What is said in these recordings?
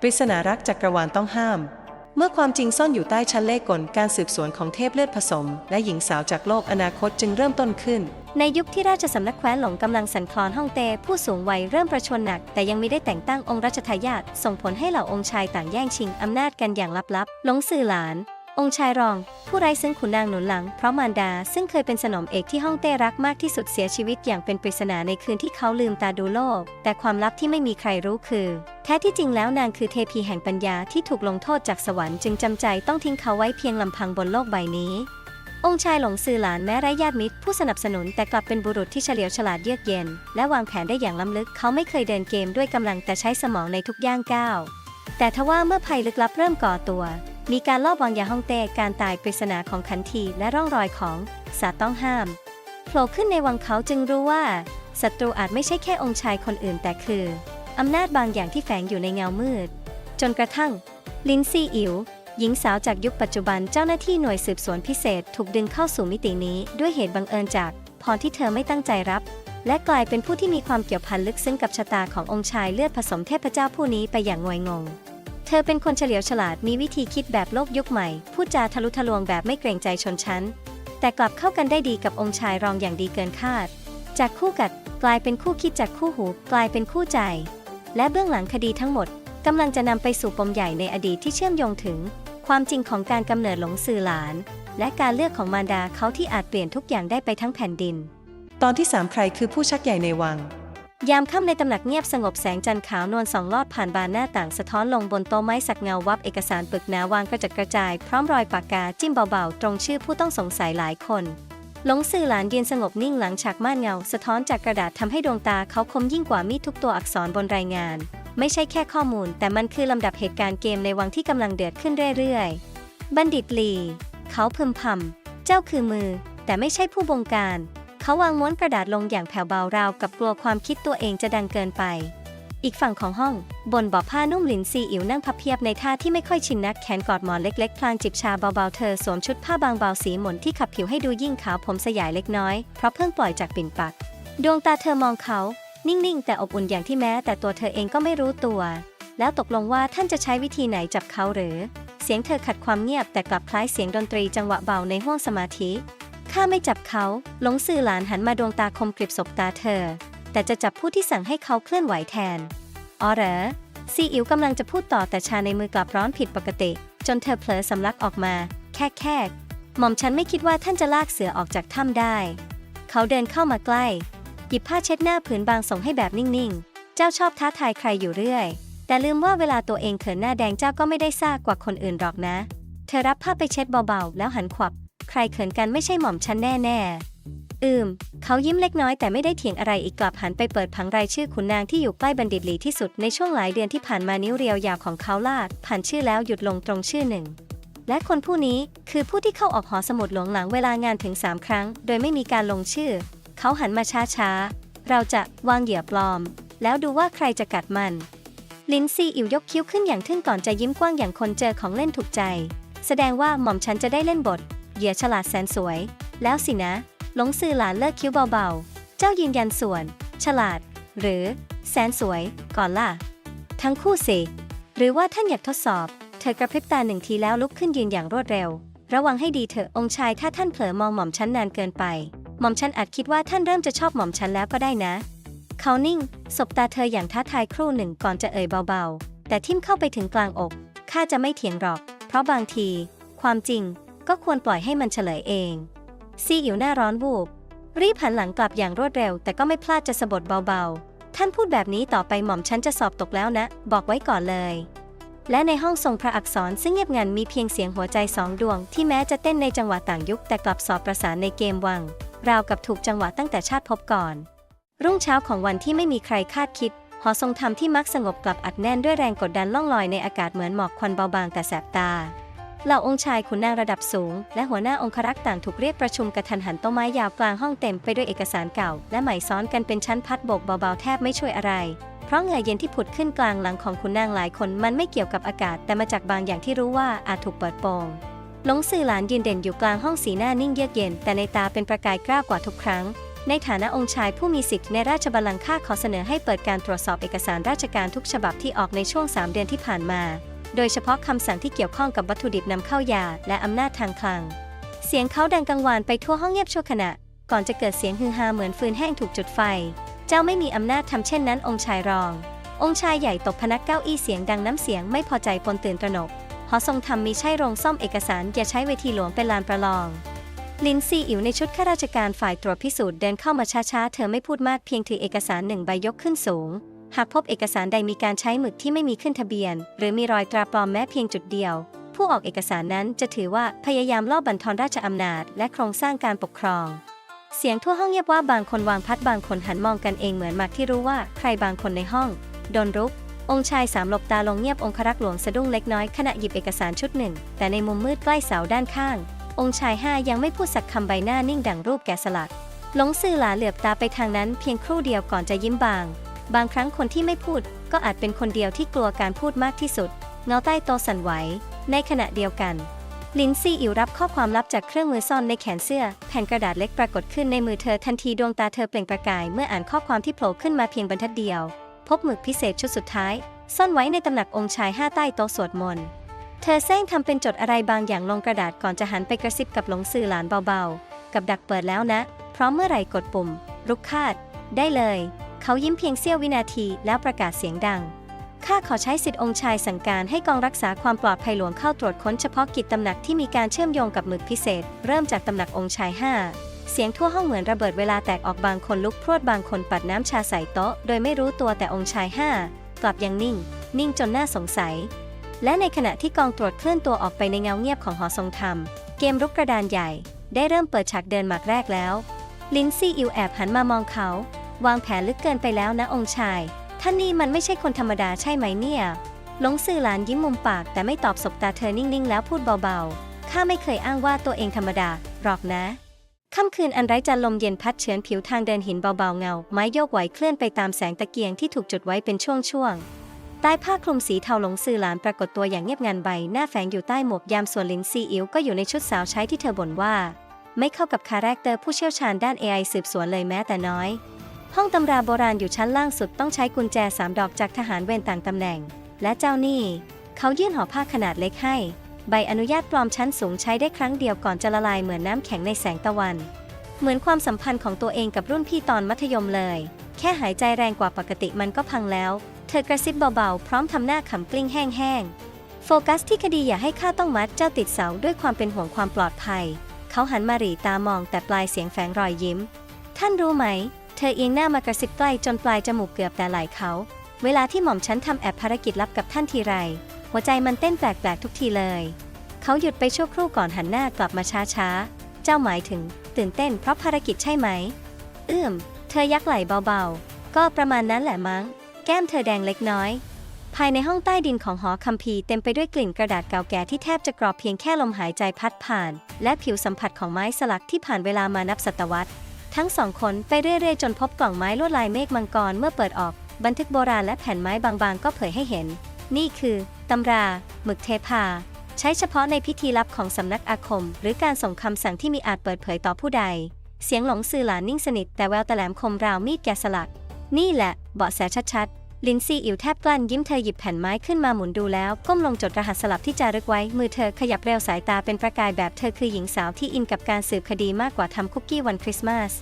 ปริศนารักจักกรวาลต้องห้าม เมื่อความจริงซ่อนอยู่ใต้ชั้นเลขกลการสืบสวนของเทพเลือดผสม และหญิงสาวจากโลกอนาคตจึงเริ่มต้นขึ้น ในยุคที่ราชสำนักแคว้นหลงกำลังสันคลอนฮ่องเต้ผู้สูงวัยเริ่มประชวรหนัก แต่ยังไม่ได้แต่งตั้งองค์รัชทายาทส่งผลให้เหล่าองค์ชายต่างแย่งชิงอำนาจกันอย่างลับๆหลงสื่อหลาน องค์ชายรอง ผู้ไร้ซึ่งขุนนางหนุนหลัง เพราะมารดาซึ่งเคยเป็นสนมเอกที่ฮ่องเต้รักมากที่สุดเสียชีวิตอย่างเป็นปริศนาในคืนที่เขาลืมตาดูโลก แต่ความลับที่ไม่มีใครรู้คือ แท้ที่จริงแล้วนางคือเทพีแห่งปัญญาที่ถูกลงโทษจากสวรรค์จึงจำใจต้องทิ้งเขาไว้เพียงลำพังบนโลกใบนี้องค์ชายหลงซือหลานแม้ไร้ญาติมิตรผู้สนับสนุนแต่กลับเป็นบุรุษที่เฉลียวฉลาดเยือกเย็น และวางแผนได้อย่างล้ำลึกเขาไม่เคยเดินเกมด้วยกำลังแต่ใช้สมองในทุกย่างก้าวแต่ทว่าเมื่อภัยลึกลับเริ่มก่อตัว มีการลอบวางยาฮ่องเต้การตายปริศนาของขันทีและร่องรอยของสาตต้องห้ามโผล่ขึ้นในวังเขาจึงรู้ว่าศัตรูอาจไม่ใช่แค่องค์ชายคนอื่นแต่คือ อำนาจบางอย่างที่แฝงอยู่ในเงามืด จนกระทั่ง ลินซี่อิ๋วหญิงสาวจากยุคปัจจุบันเจ้าหน้าที่หน่วยสืบสวนพิเศษถูกดึงเข้าสู่มิตินี้ด้วยเหตุบังเอิญจากพรที่เธอไม่ตั้งใจรับ และกลายเป็นผู้ที่มีความเกี่ยวพันลึกซึ้งกับชะตาขององค์ชายเลือดผสมเทพเจ้าผู้นี้ไปอย่างงวยงง เธอเป็นคนเฉลียวฉลาดมีวิธีคิดแบบโลกยุคใหม่ พูดจาทะลุทะลวงแบบไม่เกรงใจชนชั้น แต่กลับเข้ากันได้ดีกับองค์ชายรองอย่างดีเกินคาด จากคู่กัดกลายเป็นคู่คิดจากคู่หู กลายเป็นคู่ใจ และเบื้องหลังคดีทั้งหมดกำลังจะนำไปสู่ปมใหญ่ในอดีตที่เชื่อมโยงถึง ความจริงของการกำเนิดหลงสื่อหลาน และการเลือกของมารดาเขาที่อาจเปลี่ยนทุกอย่างได้ไปทั้งแผ่นดิน ตอนที่สามใครคือผู้ชักใหญ่ในวัง ยามค่ำในตำหนักเงียบสงบแสงจันทร์ขาวนวลส่องลอดผ่านบานหน้าต่างสะท้อนลงบนโต๊ะไม้สักเงาวับเอกสารปึกหนาวางกระจัดกระจายพร้อมรอยปากกาจิ้มเบาๆ ตรงชื่อผู้ต้องสงสัยหลายคนหลงสื่อหลานยืนสงบนิ่งหลังฉากม่านเงา สะท้อนจากกระดาษทำให้ดวงตาเขาคมยิ่งกว่ามีดทุกตัวอักษรบนรายงาน ไม่ใช่แค่ข้อมูล แต่มันคือลำดับเหตุการณ์เกมในวังที่กำลังเดือดขึ้นเรื่อยๆ บัณฑิตลี เขาพึมพำเจ้าคือมือ แต่ไม่ใช่ผู้บงการ เขาวางม้วนกระดาษลงอย่างแผ่วเบาราวกับกลัวความคิดตัวเองจะดังเกินไป อีกฝั่งของห้อง บนเบาะผ้านุ่มหลินซีอิ๋วนั่งพับเพียบในท่าที่ไม่ค่อยชินนักแขนกอดหมอนเล็กๆ พลางจิบชาเบาๆ เธอสวมชุดผ้าบางเบาสีหม่นที่ขับผิวให้ดูยิ่งขาวผมสยายเล็กน้อย เพราะเพิ่งปล่อยจากปิ่นปัก ดวงตาเธอมองเขา นิ่งๆ แต่อบอุ่นอย่างที่แม้ แต่ตัวเธอเองก็ไม่รู้ตัว แล้วตกลงว่าท่านจะใช้วิธีไหนจับเขาหรือ เสียงเธอขัดความเงียบแต่กลับคล้ายเสียงดนตรีจังหวะเบาในห้วงสมาธิ ข้าไม่จับเขา หลงสื่อหลานหันมาดวงตาคมกริบสบตาเธอ แต่จะจับผู้ที่สั่งให้เขาเคลื่อนไหวแทน อ๋อเหรอ ซีอิ๋วกำลังจะพูดต่อแต่ชาในมือกลับร้อนผิดปกติ จนเธอเผลอสำลักออกมา แค่แค่หม่อมฉันไม่คิดว่าท่านจะลากเสือออกจากถ้ำได้ เขาเดินเข้ามาใกล้ หยิบผ้าเช็ดหน้าผืนบางส่งให้แบบนิ่งๆ เจ้าชอบท้าทายใครอยู่เรื่อย แต่ลืมว่าเวลาตัวเองเขินหน้าแดงเจ้าก็ไม่ได้ซ่ากว่าคนอื่นหรอกนะ เธอรับผ้าไปเช็ดเบาๆ แล้วหันขวับ ใครเขินกันไม่ใช่หม่อมฉันแน่ๆอืม เขายิ้มเล็กน้อยแต่ไม่ได้เถียงอะไรอีกกลับหันไปเปิดผังรายชื่อขุนนางที่อยู่ใกล้บัณฑิตหลีที่สุดในช่วงหลายเดือนที่ผ่านมานิ้วเรียวยาวของเขาลากผ่านชื่อแล้วหยุดลงตรงชื่อหนึ่ง และคนผู้นี้คือผู้ที่เข้าออกหอสมุดหลวงหลังเวลางานถึง 3 ครั้ง โดยไม่มีการลงชื่อ เขาหันมาช้าๆ เราจะวางเหยื่อปลอม แล้วดูว่าใครจะกัดมัน ลินซีอิ๋วยกคิ้วขึ้นอย่างทึ่งก่อนจะยิ้มกว้างอย่างคนเจอของเล่นถูกใจ แสดงว่าหม่อมฉันจะได้เล่นบท เหยื่อฉลาดแสนสวย แล้วสินะ หลงสื่อหลานเลิกคิ้วเบาๆ เจ้ายืนยันส่วน ฉลาด หรือ แสนสวย ก่อนล่ะ ทั้งคู่สิ หรือว่าท่านอยากทดสอบ เธอกระพริบตาหนึ่งทีแล้วลุกขึ้นยืนอย่างรวดเร็ว ระวังให้ดีเถอะองค์ชายถ้าท่านเผลอมองหม่อมฉันนานเกินไป หม่อมฉันอาจคิดว่าท่านเริ่มจะชอบหม่อมฉันแล้วก็ได้นะ เขานิ่ง สบตาเธออย่างท้าทายครู่หนึ่งก่อนจะเอ่ยเบาๆ แต่ทิ่มเข้าไปถึงกลางอกข้าจะไม่เถียงหรอก เพราะบางที ความจริง ก็ควรปล่อยให้มันเฉลยเอง ซีอิ๋วหน้าร้อนวูบ รีบหันหลังกลับอย่างรวดเร็ว แต่ก็ไม่พลาดจะสะบดเบาๆ ท่านพูดแบบนี้ต่อไปหม่อมฉันจะสอบตกแล้วนะ บอกไว้ก่อนเลย และในห้องทรงพระอักษรซึ่งเงียบงันมีเพียงเสียงหัวใจสองดวง ที่แม้จะเต้นในจังหวะต่างยุคแต่กลับสอบประสานในเกมวัง ราวกับถูกจังหวะตั้งแต่ชาติพบก่อน รุ่งเช้าของวันที่ไม่มีใครคาดคิดหอทรงธรรมที่มักสงบกลับอัดแน่นด้วยแรงกดดันล่องลอยในอากาศเหมือนหมอกควันเบาบางแต่แสบตา เหล่าองค์ชายขุนนางระดับสูง และหัวหน้าองครักษ์ต่างถูกเรียกประชุมกระทันหันโต๊ะไม้ยาวกลางห้องเต็มไปด้วยเอกสารเก่า และใหม่ซ้อนกันเป็นชั้นพัดบกเบาๆแทบไม่ช่วยอะไร เพราะเหงื่อเย็นที่ผุดขึ้นกลางหลังของขุนนางหลายคนมันไม่เกี่ยวกับอากาศแต่มาจากบางอย่างที่รู้ว่าอาจถูกเปิดโปงหลงสื่อหลานยืนเด่นอยู่กลางห้องสีหน้านิ่งเยือกเย็น แต่ในตาเป็นประกายกล้ากว่าทุกครั้ง ในฐานะองค์ชายผู้มีสิทธิ์ในราชบัลลังก์ข้าขอเสนอให้เปิดการตรวจสอบเอกสารราชการทุกฉบับที่ออกในช่วง 3 เดือนที่ผ่านมา โดยเฉพาะคำสั่งที่เกี่ยวข้องกับวัตถุดิบนำเข้ายาและอำนาจทางคลัง เสียงเขาดังกังวานไปทั่วห้องเงียบชั่วขณะ ก่อนจะเกิดเสียงฮือฮาเหมือนฟืนแห้งถูกจุดไฟ เจ้าไม่มีอำนาจทำเช่นนั้นองค์ชายรอง องค์ชายใหญ่ตกพนักเก้าอี้เสียงดังน้ำเสียงไม่พอใจปนตื่นตระหนกหอทรงธรรมมีใช่โรงซ่อมเอกสารอย่าใช้เวทีหลวงเป็นลานประลอง ลินซีอิ๋วในชุดข้าราชการฝ่ายตรวจพิสูจน์เดินเข้ามาช้าๆ เธอไม่พูดมากเพียงถือเอกสารหนึ่งใบยกขึ้นสูง หากพบเอกสารใดมีการใช้หมึกที่ไม่มีขึ้นทะเบียน หรือมีรอยตราปลอมแม้เพียงจุดเดียว ผู้ออกเอกสารนั้นจะถือว่าพยายามลอบบั่นทอนราชอำนาจและโครงสร้างการปกครอง เสียงทั่วห้องเงียบว่าบางคนวางพัดบางคนหันมองกันเองเหมือนหมากที่รู้ว่าใครบางคนในห้องโดนรุก องค์ชายสามหลบตาลงเงียบองครักษ์หลวงสะดุ้งเล็กน้อยขณะหยิบเอกสารชุดหนึ่ง แต่ในมุมมืดใกล้เสาด้านข้าง องค์ชายห้ายังไม่พูดสักคำใบหน้านิ่งดังรูปแกะสลักหลงซื่อหลาเหลือบตาไปทางนั้นเพียงครู่เดียวก่อนจะยิ้มบาง บางครั้งคนที่ไม่พูดก็อาจเป็นคนเดียวที่กลัวการพูดมากที่สุด เงาใต้โตสั่นไหว ในขณะเดียวกัน ลินซี่อิวรับข้อความลับจากเครื่องมือซ่อนในแขนเสื้อ แผ่นกระดาษเล็กปรากฏขึ้นในมือเธอทันทีดวงตาเธอเปล่งประกายเมื่ออ่านข้อความที่โผล่ขึ้นมาเพียงบรรทัดเดียว พบหมึกพิเศษชุดสุดท้าย ซ่อนไว้ในตำหนักองค์ชายห้าใต้โต๊ะสวดมนต์เธอแซงทำเป็นจดอะไรบางอย่างลงกระดาษก่อนจะหันไปกระซิบกับหลงสื่อหลานเบาๆ กับดักเปิดแล้วนะ พราะเมื่อไหร่กดปุ่มรุกคาด ได้เลย เขายิ้มเพียงเสี้ยววินาทีแล้วประกาศเสียงดัง ข้าขอใช้สิทธิองค์ชายสั่งการให้กองรักษาความปลอดภัยหลวงเข้าตรวจค้นเฉพาะกิจตำหนักที่มีการเชื่อมโยงกับหมึกพิเศษ เริ่มจากตำหนักองค์ชายห้าเสียงทั่วห้องเหมือนระเบิดเวลาแตกออกบางคนลุกพรวดบางคนปัดน้ำชาใส่โต๊ะ โดยไม่รู้ตัวแต่องค์ชายห้ากลับยังนิ่ง นิ่งจนน่าสงสัย และในขณะที่กองตรวจเคลื่อนตัวออกไปในเงาเงียบของหอทรงธรรม เกมรุกกระดานใหญ่ ได้เริ่มเปิดฉากเดินหมากแรกแล้ว ลินซี่อิวแอบหันมามองเขา วางแผนลึกเกินไปแล้วนะองค์ชาย ท่านนี่มันไม่ใช่คนธรรมดาใช่ไหมเนี่ยหลงสื่อหลานยิ้มมุมปากแต่ไม่ตอบสบตาเธอนิ่งๆ แล้วพูดเบาๆ ข้าไม่เคยอ้างว่าตัวเองธรรมดาหรอกนะ ค่ำคืนอันไร้จันลมเย็นพัดเฉือนผิวทางเดินหินเบาๆเงา ไม้โยกไหวเคลื่อนไปตามแสงตะเกียงที่ถูกจุดไว้เป็นช่วงๆ ใต้ผ้าคลุมสีเทาหลงสื่อหลานปรากฏตัวอย่างเงียบงันใบ หน้าแฝงอยู่ใต้หมวกยามส่วนลินซีอิ๋วก็อยู่ในชุดสาวใช้ที่เธอบ่นว่า ไม่เข้ากับคาแรคเตอร์ผู้เชี่ยวชาญด้าน AI สืบสวนเลยแม้แต่น้อย ห้องตำราโบราณอยู่ชั้นล่างสุดต้องใช้กุญแจสามดอกจากทหารเวรต่างตำแหน่ง และเจ้าหนี้เขายื่นห่อผ้าขนาดเล็กให้ ใบอนุญาตปลอมชั้นสูงใช้ได้ครั้งเดียวก่อนจะละลายเหมือนน้ำแข็งในแสงตะวัน เหมือนความสัมพันธ์ของตัวเองกับรุ่นพี่ตอนมัธยมเลย แค่หายใจแรงกว่าปกติมันก็พังแล้ว เธอกระซิบเบาๆ พร้อมทำหน้าขำกลิ้งแห้งๆ โฟกัสที่คดีอย่าให้ข้าต้องมัดเจ้าติดเสาด้วยความเป็นห่วงความปลอดภัย เขาหันมาหรีตามองแต่ปลายเสียงแฝงรอยยิ้ม ท่านรู้ไหม เธอเอียงหน้ามากระซิบใกล้จนปลายจมูกเกือบแต่ไหลเขา เวลาที่หม่อมฉันทำแอบภารกิจลับกับท่านทีไร หัวใจมันเต้นแปลกๆทุกทีเลย เขาหยุดไปชั่วครู่ก่อนหันหน้ากลับมาช้าๆ เจ้าหมายถึง ตื่นเต้นเพราะภารกิจใช่ไหม เอื้อม เธอยักไหล่เบาๆ ก็ประมาณนั้นแหละมั้ง แก้มเธอแดงเล็กน้อย ภายในห้องใต้ดินของหอคัมภีร์เต็มไปด้วยกลิ่นกระดาษเก่าแก่ที่แทบจะกรอบเพียงแค่ลมหายใจพัดผ่าน และผิวสัมผัสของไม้สลักที่ผ่านเวลามานับศตวรรษ ทั้งสองคนไปเรื่อยๆ จนพบกล่องไม้ลวดลายเมฆมังกรเมื่อเปิดออก บันทึกโบราณและแผ่นไม้บางๆ ก็เผยให้เห็น นี่คือตำราหมึกเทพา ใช้เฉพาะในพิธีลับของสำนักอาคม หรือการส่งคำสั่งที่มีอาจเปิดเผยต่อผู้ใด เสียงหลงสื่อหลานนิ่งสนิทแต่แววตะแหลมคมราวมีดแกะสลัก นี่แหละเบาะแสชัดๆ ลินซีอิ๋วแทบกลั้นยิ้มเธอหยิบแผ่นไม้ขึ้นมาหมุนดูแล้วก้มลงจดรหัสสลับที่จารึกไว้ มือเธอขยับเร็วสายตาเป็นประกายแบบเธอคือหญิงสาวที่อินกับการสืบคดีมากกว่าทำคุกกี้วันคริสต์มาส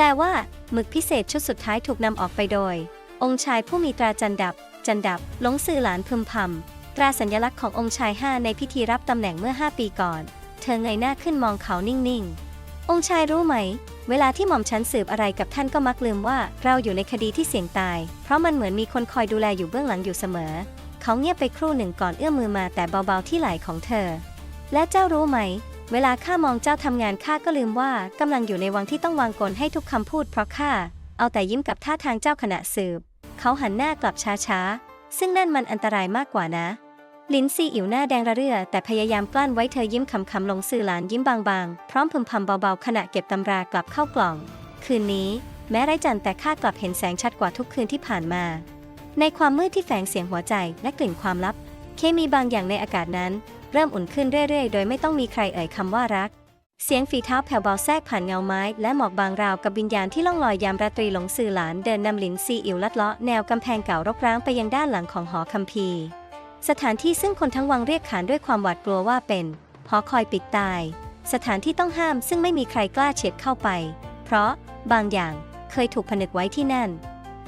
แปลว่า หมึกพิเศษชุดสุดท้ายถูกนำออกไปโดย องค์ชายผู้มีตราจันดับ จันดับหลงสื่อหลานพึมพำตราสัญลักษณ์ขององค์ชายห้าในพิธีรับตำแหน่งเมื่อ 5 ปีก่อน เธอเงยหน้าขึ้นมองเขานิ่งๆ องค์ชายรู้ไหม เวลาที่หม่อมฉันสืบอะไรกับท่านก็มักลืมว่าเราอยู่ในคดีที่เสี่ยงตาย เพราะมันเหมือนมีคนคอยดูแลอยู่เบื้องหลังอยู่เสมอ เขาเงียบไปครู่หนึ่งก่อนเอื้อมมือมาแต่เบาๆที่ไหล่ของเธอ และเจ้ารู้ไหม เวลาข้ามองเจ้าทำงานข้าก็ลืมว่ากำลังอยู่ในวังที่ต้องวางกลให้ทุกคำพูดเพราะข้าเอาแต่ยิ้มกับท่าทางเจ้าขณะสืบ เขาหันหน้ากลับช้าๆ ซึ่งนั่นมันอันตรายมากกว่านะ ลินซีอิ๋วหน้าแดงระเรื่อ แต่พยายามกลั้นไว้เธอยิ้มขำๆลงสื่อหลานยิ้มบางๆ พร้อมพึมพำเบาๆ ขณะเก็บตำรากลับเข้ากล่อง คืนนี้ แม้ไร้จันทร์แต่ข้ากลับเห็นแสงชัดกว่าทุกคืนที่ผ่านมา ในความมืดที่แฝงเสียงหัวใจและกลิ่นความลับ เคมีบางอย่างในอากาศนั้น เริ่มอุ่นขึ้นเรื่อยๆ โดยไม่ต้องมีใครเอ่ยคำว่ารัก เสียงฝีเท้าแผ่วเบาแทรกผ่านเงาไม้ และหมอกบางราวกับวิญญาณที่ล่องลอยยามราตรีหลงสื่อหลานเดินนำหลินซีอิ๋วลัดเลาะแนวกำแพงเก่ารกร้างไปยังด้านหลังของหอคัมภีร์ สถานที่ซึ่งคนทั้งวังเรียกขานด้วยความหวาดกลัวว่าเป็นหอคอยปิดตาย สถานที่ต้องห้ามซึ่งไม่มีใครกล้าเฉียดเข้าไป เพราะบางอย่างเคยถูกผนึกไว้ที่นั่น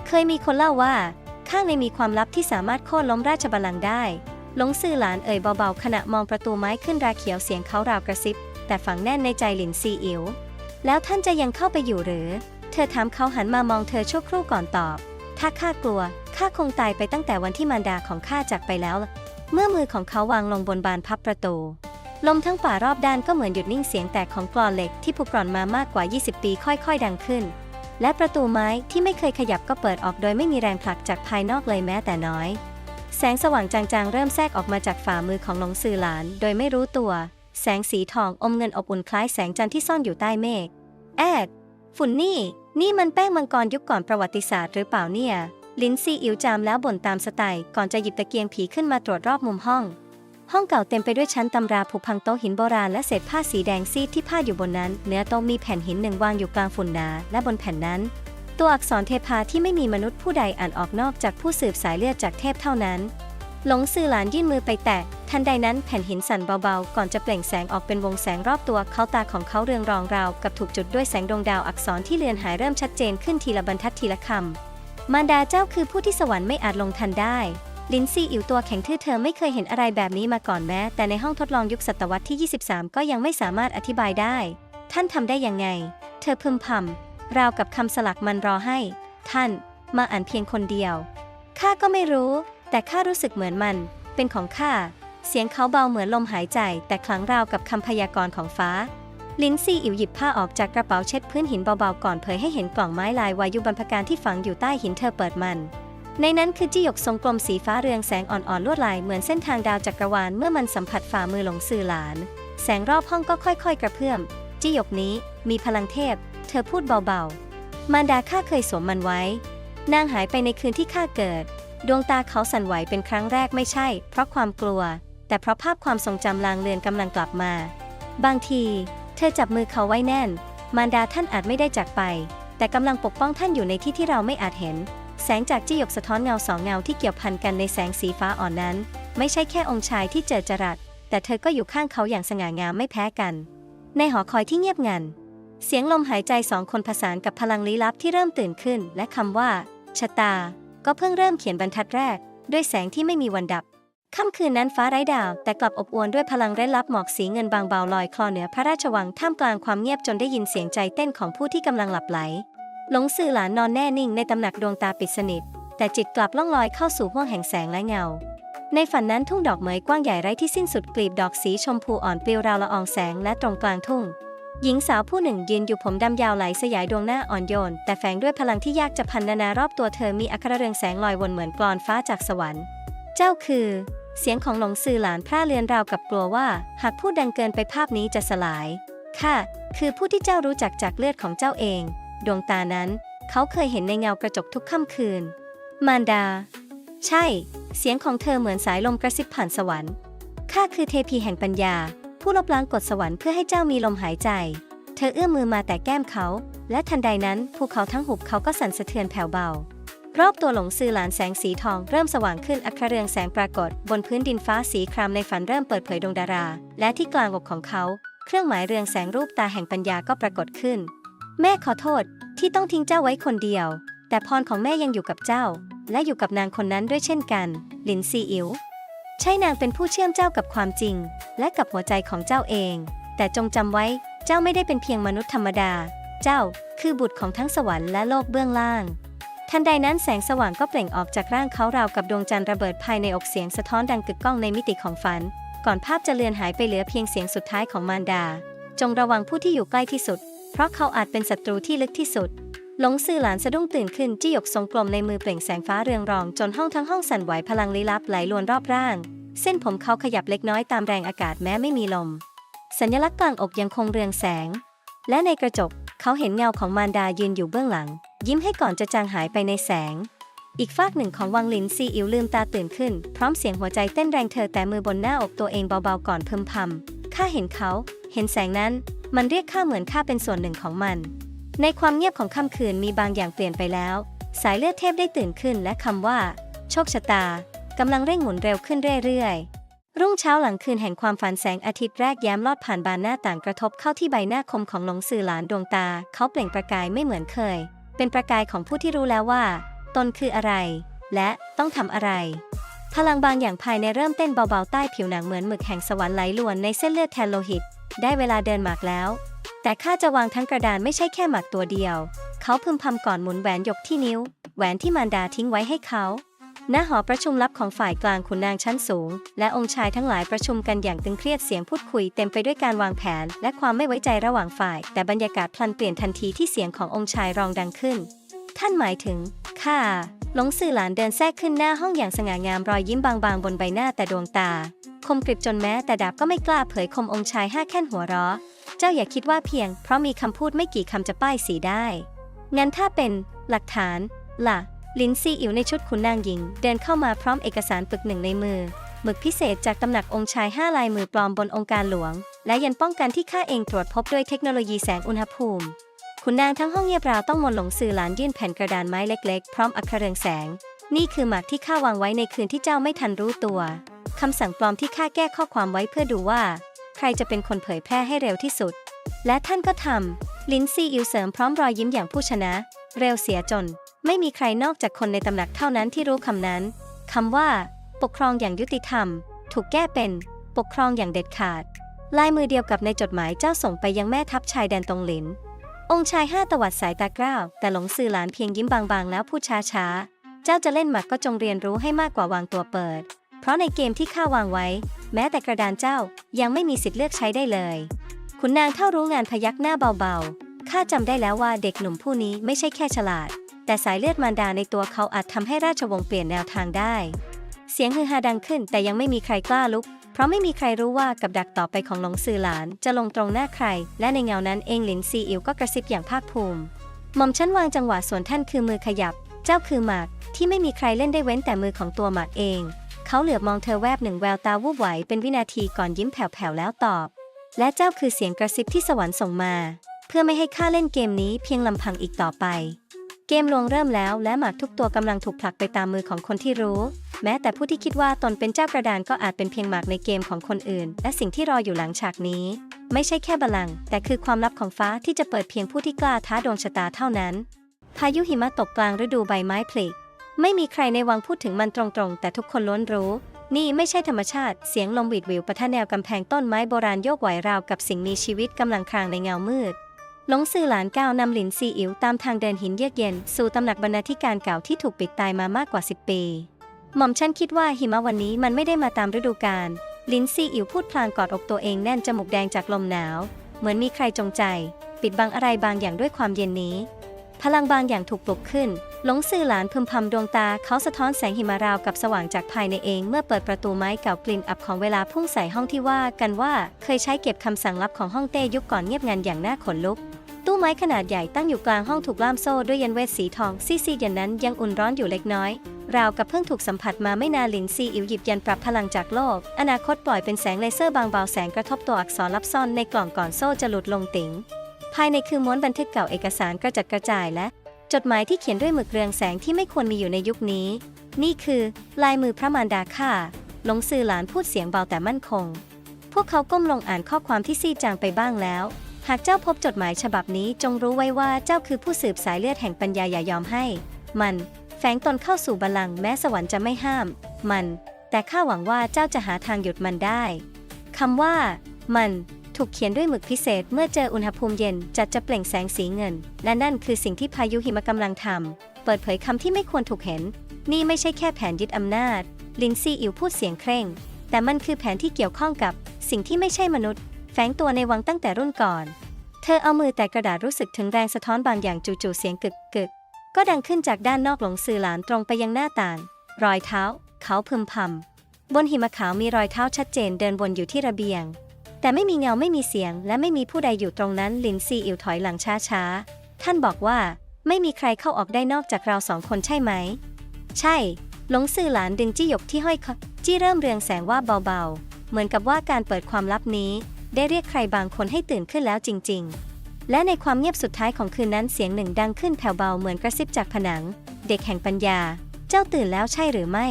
เคยมีคนเล่าว่า ข้างในมีความลับที่สามารถโค่นล้มราชบัลลังก์ได้ หลงซื่อหลานเอ่ยเบาๆ ขณะมองประตูไม้ขึ้นราเขียวเสียงเขาราวกระซิบ แต่ฝังแน่นในใจหลินซีอิ๋วแล้วท่านจะยังเข้าไปอยู่หรือ เธอถามเขาหันมามองเธอชั่วครู่ก่อนตอบ ถ้าข้ากลัวข้าคงตายไปตั้งแต่วันที่มารดาของข้าจากไปแล้ว เมื่อมือของเขาวางลงบนบานพับประตู ลมทั้งป่ารอบด้านก็เหมือนหยุดนิ่งเสียงแตกของกรอนเหล็กที่ผุกร่อนมามากกว่า 20 ปีค่อยๆ ดังขึ้น และประตูไม้ที่ไม่เคยขยับก็เปิดออกโดยไม่มีแรงผลักจากภายนอกเลยแม้แต่น้อย แสงสว่างจางๆ เริ่มแทรกออกมาจากฝ่ามือของหลงสื่อหลาน โดยไม่รู้ตัว แสงสีทองอมเงินอบอุ่นคล้ายแสงจันทร์ที่ซ่อนอยู่ใต้เมฆ แอด ฝุ่นนี่ นี่มันแป้งมังกรยุคก่อนประวัติศาสตร์หรือเปล่าเนี่ย ลิ้นซีอิ๋วจามแล้วบ่นตามสไตล์ก่อนจะหยิบตะเกียงผีขึ้นมาตรวจรอบมุมห้อง ห้องเก่าเต็มไปด้วยชั้นตำราผุพังโต๊ะหินโบราณและเศษผ้าสีแดงซีดที่พาดอยู่บนนั้น เนื้อโต๊ะมีแผ่นหินหนึ่งวางอยู่กลางฝุ่นหนา และบนแผ่นนั้น ตัวอักษรเทพาที่ไม่มีมนุษย์ผู้ใดอ่านออกนอกจากผู้สืบสายเลือดจากเทพเท่านั้น หลงสื่อหลานยื่นมือไปแตะ ทันใดนั้นแผ่นหินสั่นเบาๆ ก่อนจะเปล่งแสงออกเป็นวงแสงรอบตัวเขาตาของเขาเรืองรองราวกับถูกจุดด้วยแสงดวงดาวอักษรที่เลือนหายเริ่มชัดเจนขึ้นทีละบรรทัดทีละคำมารดาเจ้าคือผู้ที่สวรรค์ไม่อาจลงทันได้ ลินซี่อิ๋วตัวแข็งทื่อเธอไม่เคยเห็นอะไรแบบนี้มาก่อนแม้ แต่ในห้องทดลองยุคศตวรรษที่ 23 ก็ยังไม่สามารถอธิบายได้ ท่านทำได้ยังไง เธอพึมพำ ราวกับคำสลักมันรอให้ ท่านมาอ่านเพียงคนเดียวข้าก็ไม่รู้ แต่ข้ารู้สึกเหมือนมัน เป็นของข้าเสียงเขาเบาเหมือนลมหายใจ แต่คลังราวกับคำพยากรณ์ของฟ้า ลินซี่อิ๋วหยิบผ้าออกจากกระเป๋าเช็ดพื้นหินเบาๆก่อนเผยให้เห็นกล่องไม้ลายวายุบรรพการที่ฝังอยู่ใต้หินเธอเปิดมัน ในนั้นคือจี้หยกทรงกลมสีฟ้าเรืองแสงอ่อนๆลวดลายเหมือนเส้นทางดาวจักรวาลเมื่อมันสัมผัสฝ่ามือหลงสื่อหลาน แสงรอบห้องก็ค่อยๆ กระเพื่อม จี้หยกนี้มีพลังเทพ เธอพูดเบาๆ มารดาข้าเคยสวมมันไว้ นางหายไปในคืนที่ข้าเกิด ดวงตาเขาสั่นไหวเป็นครั้งแรกไม่ใช่ เพราะความกลัว แต่เพราะภาพความทรงจำลางเลือนกำลังกลับมา บางที เธอจับมือเขาไว้แน่น มารดาท่านอาจไม่ได้จากไป แต่กำลังปกป้องท่านอยู่ในที่ที่เราไม่อาจเห็น แสงจากจี้หยกสะท้อนเงาสองเงาที่เกี่ยวพันกันในแสงสีฟ้าอ่อนนั้น ไม่ใช่แค่องค์ชายที่เจอจรัสแต่เธอก็อยู่ข้างเขาอย่างสง่างามไม่แพ้กัน ในหอคอยที่เงียบงัน เสียงลมหายใจสองคนผสานกับพลังลี้ลับที่เริ่มตื่นขึ้น และคำว่า ชะตา ก็เพิ่งเริ่มเขียนบรรทัดแรก ด้วยแสงที่ไม่มีวันดับ ค่ำคืนนั้นฟ้าไร้ดาว แต่กลับอบอวลด้วยพลังเร้นลับหมอกสีเงินบางเบาลอยคลอเหนือพระราชวังท่ามกลางความเงียบจนได้ยินเสียงใจเต้นของผู้ที่กำลังหลับไหล หลงสื่อหลานนอนแน่นิ่งในตำหนักดวงตาปิดสนิท แต่จิตกลับล่องลอยเข้าสู่ห้วงแห่งแสงและเงาในฝันนั้นทุ่งดอกเหมยกว้างใหญ่ไร้ที่สิ้นสุดกลีบดอกสีชมพูอ่อนปลิวราวละอองแสงและตรงกลางทุ่ง หญิงสาวผู้หนึ่งยืนอยู่ผมดำยาวไหลสยายดวงหน้าอ่อนโยน แต่แฝงด้วยพลังที่ยากจะพันนานารอบตัวเธอมีอัครเรืองแสงลอยวนเหมือนกลอนฟ้าจากสวรรค์ เจ้าคือ เสียงของหลงสื่อหลานพร่าเลือนราวกับกลัวว่า หากพูดดังเกินไปภาพนี้จะสลายค่ะคือผู้ที่เจ้ารู้จักจากเลือดของเจ้าเอง ดวงตานั้น เขาเคยเห็นในเงากระจกทุกค่ำคืน มารดา ใช่ เสียงของเธอเหมือนสายลมกระซิบผ่านสวรรค์ข้าคือเทพีแห่งปัญญา ผู้ลบล้างกฎสวรรค์เพื่อให้เจ้ามีลมหายใจ เธอเอื้อมมือมาแต่แก้มเขา และทันใดนั้นภูเขาทั้งหุบเขาก็สั่นสะเทือนแผ่วเบา รอบตัวหลงซือหลานแสงสีทองเริ่มสว่างขึ้นอัครเรืองแสงปรากฏ บนพื้นดินฟ้าสีครามในฝันเริ่มเปิดเผยดวงดารา และที่กลางอกของเขา เครื่องหมายเรืองแสงรูปตาแห่งปัญญาก็ปรากฏขึ้น แม่ขอโทษที่ต้องทิ้งเจ้าไว้คนเดียว แต่พรของแม่ยังอยู่กับเจ้า และอยู่กับนางคนนั้นด้วยเช่นกันลินซีอิ๋ว ใช่นางเป็นผู้เชื่อมเจ้ากับความจริง และกับหัวใจของเจ้าเอง แต่จงจำไว้เจ้าไม่ได้เป็นเพียงมนุษย์ธรรมดา เจ้าคือบุตรของทั้งสวรรค์และโลกเบื้องล่าง ทันใดนั้นแสงสว่างก็เปล่งออกจากร่างเขาราวกับดวงจันทร์ระเบิดภายในอกเสียงสะท้อนดังกึกก้องในมิติของฝัน ก่อนภาพจะเลือนหายไปเหลือเพียงเสียงสุดท้ายของมารดา จงระวังผู้ที่อยู่ใกล้ที่สุด เพราะเขาอาจเป็นศัตรูที่ลึกที่สุด หลงสื่อหลานสะดุ้งตื่นขึ้นจี้หยกทรงกลมในมือเปล่งแสงฟ้าเรืองรองจนห้องทั้งห้องสั่นไหวพลังลี้ลับไหลลวนรอบร่าง เส้นผมเขาขยับเล็กน้อยตามแรงอากาศแม้ไม่มีลม สัญลักษณ์กลางอกยังคงเรืองแสง และในกระจกเขาเห็นเงาของมารดายืนอยู่เบื้องหลัง ยิ้มให้ก่อนจะจางหายไปในแสง อีกฟากหนึ่งของวังลินซีอิ๋วลืมตาตื่นขึ้น พร้อมเสียงหัวใจเต้นแรงเธอแต่มือบนหน้าอกตัวเองเบาๆก่อนพึมพำข้าเห็นเขา เห็นแสงนั้น มันเรียกข้าเหมือนข้าเป็นส่วนหนึ่งของมัน ในความเงียบของค่ำคืนมีบางอย่างเปลี่ยนไปแล้ว สายเลือดเทพได้ตื่นขึ้นและคำว่า โชคชะตากำลังเร่งหมุนเร็วขึ้นเรื่อยๆ รุ่งเช้าหลังคืนแห่งความฝันแสงอาทิตย์แรกแย้มลอดผ่านบานหน้าต่างกระทบเข้าที่ใบหน้าคมของหลงสื่อหลานดวงตา เขาเปล่งประกายไม่เหมือนเคย เป็นประกายของผู้ที่รู้แล้วว่า ตนคืออะไร และต้องทำอะไร พลังบางอย่างภายในเริ่มเต้นเบาๆใต้ผิวหนังเหมือนหมึกแห่งสวรรค์ไหลลวนในเส้นเลือดแทนโลหิต ได้เวลาเดินหมากแล้ว แต่ข้าจะวางทั้งกระดานไม่ใช่แค่หมากตัวเดียว เขาพึมพำก่อนหมุนแหวนหยกที่นิ้ว แหวนที่มารดาทิ้งไว้ให้เขาณหอประชุมลับของฝ่ายกลางขุนนางชั้นสูง และองค์ชายทั้งหลายประชุมกันอย่างตึงเครียดเสียงพูดคุยเต็มไปด้วยการวางแผน และความไม่ไว้ใจระหว่างฝ่าย แต่บรรยากาศพลันเปลี่ยนทันทีที่เสียงขององค์ชายรองดังขึ้น ท่านหมายถึงข้าหลงสื่อหลานเดินแทรกขึ้นหน้าห้องอย่างสง่างามรอยยิ้มบางๆ บนใบหน้าแต่ดวงตา คมกริบจนแม้แต่ดาบก็ไม่กล้าเผยคมองค์ชายห้าแค่นหัวเราะ เจ้าอย่าคิดว่าเพียง เพราะมีคำพูดไม่กี่คำจะป้ายสีได้ งั้นถ้าเป็นหลักฐานล่ะ ลินซี่อิ๋วในชุดขุนนางหญิง เดินเข้ามาพร้อมเอกสารปึกหนึ่งในมือหมึกพิเศษจากตำหนักองค์ชายห้าลายมือปลอมบนองค์การหลวง และยันป้องกันที่ข้าเองตรวจพบด้วยเทคโนโลยีแสงอุณหภูมิขุนนางทั้งห้องเงียบราวต้องมนหลงสื่อหลานยื่นแผ่นกระดานไม้เล็กๆ พร้อมอักขระเรืองแสง นี่คือหมากที่ข้าวางไว้ในคืนที่เจ้าไม่ทันรู้ตัว คำสั่งปลอมที่ข้าแก้ข้อความไว้เพื่อดูว่า ใครจะเป็นคนเผยแพร่ให้เร็วที่สุด และท่านก็ทำลินซี่อิวเสริมพร้อมรอยยิ้มอย่างผู้ชนะ เร็วเสียจน ไม่มีใครนอกจากคนในตำหนักเท่านั้นที่รู้คำนั้นคำว่า ปกครองอย่างยุติธรรม ถูกแก้เป็น ปกครองอย่างเด็ดขาด ลายมือเดียวกับในจดหมายเจ้าส่งไปยังแม่ทัพชายแดนตรงหลิน องค์ชายห้าตวัดสายตากร้าวแต่หลงสื่อหลานเพียงยิ้มบางๆ แล้วพูดช้าๆ เจ้าจะเล่นหมากก็จงเรียนรู้ให้มากกว่าวางตัวเปิด เพราะในเกมที่ข้าวางไว้ แม้แต่กระดานเจ้ายังไม่มีสิทธิ์เลือกใช้ได้เลย ขุนนางเท่ารู้งานพยักหน้าเบาๆข้าจำได้แล้วว่าเด็กหนุ่มผู้นี้ไม่ใช่แค่ฉลาด แต่สายเลือดมารดาในตัวเขาอาจทำให้ราชวงศ์เปลี่ยนแนวทางได้ เสียงฮือฮาดังขึ้นแต่ยังไม่มีใครกล้าลุก เพราะไม่มีใครรู้ว่ากับดักต่อไปของหลงซือหลานจะลงตรงหน้าใคร และในเงานั้นเองหลินซีอิ๋วก็กระซิบอย่างภาคภูมิหม่อมชั้นวางจังหวะส่วนท่านคือมือขยับ เจ้าคือหมากที่ไม่มีใครเล่นได้เว้นแต่มือของตัวหมากเอง เขาเหลือบมองเธอแวบหนึ่งแววตาวูบไหวเป็นวินาทีก่อนยิ้มแผ่วๆแล้วตอบ และเจ้าคือเสียงกระซิบที่สวรรค์ส่งมา เพื่อไม่ให้ข้าเล่นเกมนี้เพียงลำพังอีกต่อไป เกมลวงเริ่มแล้วและหมากทุกตัวกำลังถูกผลักไปตามมือของคนที่รู้ แม้แต่ผู้ที่คิดว่าตนเป็นเจ้ากระดานก็อาจเป็นเพียงหมากในเกมของคนอื่น และสิ่งที่รออยู่หลังฉากนี้ ไม่ใช่แค่บัลลัง แต่คือความลับของฟ้าที่จะเปิดเพียงผู้ที่กล้าท้าดวงชะตาเท่านั้น พายุหิมะตกกลางฤดูใบไม้ผลิ ไม่มีใครในวังพูดถึงมันตรงๆ แต่ทุกคนล้วนรู้ นี่ไม่ใช่ธรรมชาติ เสียงลมหวิดวิวปะทะแนวกำแพงต้นไม้โบราณโยกไหวราวกับสิ่งมีชีวิตกำลังคลางในเงามืดหลงสื่อหลานก้าวนำหลินซีอิ๋วตามทางเดินหินเยือกเย็น สู่ตำหนักบรรณาธิการเก่าที่ถูกปิดตายมามากกว่า 10 ปี หม่อมฉันคิดว่าหิมะวันนี้มันไม่ได้มาตามฤดูกาลลินซีอิ๋วพูดพลางกอดอกตัวเองแน่นจมูกแดงจากลมหนาว เหมือนมีใครจงใจ ปิดบังอะไรบางอย่างด้วยความเย็นนี้ พลังบางอย่างถูกปลุกขึ้น หลงสื่อหลานพึมพำดวงตาเขาสะท้อนแสงหิมะราวกับสว่างจากภายในเองเมื่อเปิดประตูไม้เก่ากลิ่นอับของเวลาพุ่งใส่ห้องที่ว่ากันว่าเคยใช้เก็บคำสั่งลับของห้องเต้ยุคก่อนเงียบงันอย่างน่าขนลุก ตู้ไม้ขนาดใหญ่ตั้งอยู่กลางห้องถูกล่ามโซ่ด้วยยันเวทสีทองซีซียันนั้นยังอุ่นร้อนอยู่เล็กน้อยราวกับเพิ่งถูกสัมผัสมาไม่นานหลินซีอิ๋วหยิบยันปรับพลังจากโลก อนาคตปล่อยเป็นแสงเลเซอร์บางเบาแสงกระทบตัวอักษรลับซ่อนในกล่องก่อนโซ่จะหลุดลงติ๋ง ภายในคือม้วนบันทึกเก่าเอกสารกระจัดกระจายและ จดหมายที่เขียนด้วยหมึกเรืองแสงที่ไม่ควรมีอยู่ในยุคนี้ นี่คือลายมือพระมารดาข้าหลงสื่อหลานพูดเสียงเบาแต่มั่นคง พวกเขาก้มลงอ่านข้อความที่ซีจางไปบ้างแล้ว หากเจ้าพบจดหมายฉบับนี้จงรู้ไว้ว่าเจ้าคือผู้สืบสายเลือดแห่งปัญญาอย่ายอมให้ มันแฝงตนเข้าสู่บัลลังก์แม้สวรรค์จะไม่ห้าม มัน แต่ข้าหวังว่าเจ้าจะหาทางหยุดมันได้คำว่า มัน ถูกเขียนด้วยหมึกพิเศษเมื่อเจออุณหภูมิเย็นจัดจะเปล่งแสงสีเงิน และนั่นคือสิ่งที่พายุหิมะกำลังทำเปิดเผยคำที่ไม่ควรถูกเห็น นี่ไม่ใช่แค่แผนยึดอำนาจ ลินซี่อิวพูดเสียงเคร่ง แต่มันคือแผนที่เกี่ยวข้องกับสิ่งที่ไม่ใช่มนุษย์ แฝงตัวในวังตั้งแต่รุ่นก่อน เธอเอามือแต่กระดาษรู้สึกถึงแรงสะท้อนบางอย่างจู่ๆเสียงกึกกึกก็ดังขึ้นจากด้านนอกหลงสื่อหลานตรงไปยังหน้าต่าง รอยเท้า เขาพึมพำบนหิมะขาวมีรอยเท้าชัดเจนเดินวนอยู่ที่ระเบียง แต่ไม่มีเงาไม่มีเสียงและไม่มีผู้ใดอยู่ตรงนั้นลินซีอิวถอยหลังช้าๆ ท่านบอกว่า ไม่มีใครเข้าออกได้นอกจากเราสองคนใช่ไหม ใช่ หลงสื่อหลานดึงจี้หยกที่ห้อยคอจี้เริ่มเรืองแสงว่าเบาๆ เหมือนกับว่าการเปิดความลับนี้ ได้เรียกใครบางคนให้ตื่นขึ้นแล้วจริง ๆ และในความเงียบสุดท้ายของคืนนั้นเสียงหนึ่งดังขึ้นแผ่วเบาเหมือนกระซิบจากผนัง เด็กแห่งปัญญา เจ้าตื่นแล้วใช่หรือไม่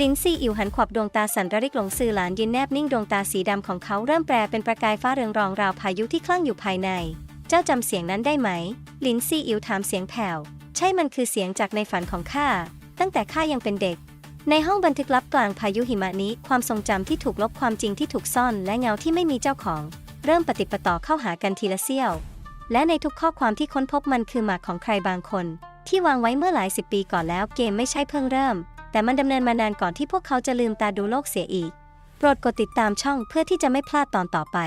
ลินซี่อิวหันขวับดวงตาสันระริกหลงซื่อหลานยินแนบนิ่งดวงตาสีดำของเขาเริ่มแปรเป็นประกายฟ้าเรืองรองราวพายุที่คลั่งอยู่ภายใน เจ้าจำเสียงนั้นได้ไหม ลินซี่อิวถามเสียงแผ่ว ใช่มันคือเสียงจากในฝันของข้า ตั้งแต่ข้ายังเป็นเด็ก ในห้องบันทึกลับกลางพายุหิมะนี้ ความทรงจำที่ถูกลบความจริงที่ถูกซ่อนและเงาที่ไม่มีเจ้าของ เริ่มปฏิปต่อเข้าหากันทีละเสี้ยว และในทุกข้อความที่ค้นพบมันคือหมากของใครบางคน ที่วางไว้เมื่อหลายสิบปีก่อนแล้วเกมไม่ใช่เพิ่งเริ่ม แต่มันดำเนินมานานก่อนที่พวกเขาจะลืมตาดูโลกเสียอีก โปรดกดติดตามช่องเพื่อที่จะไม่พลาดตอนต่อไป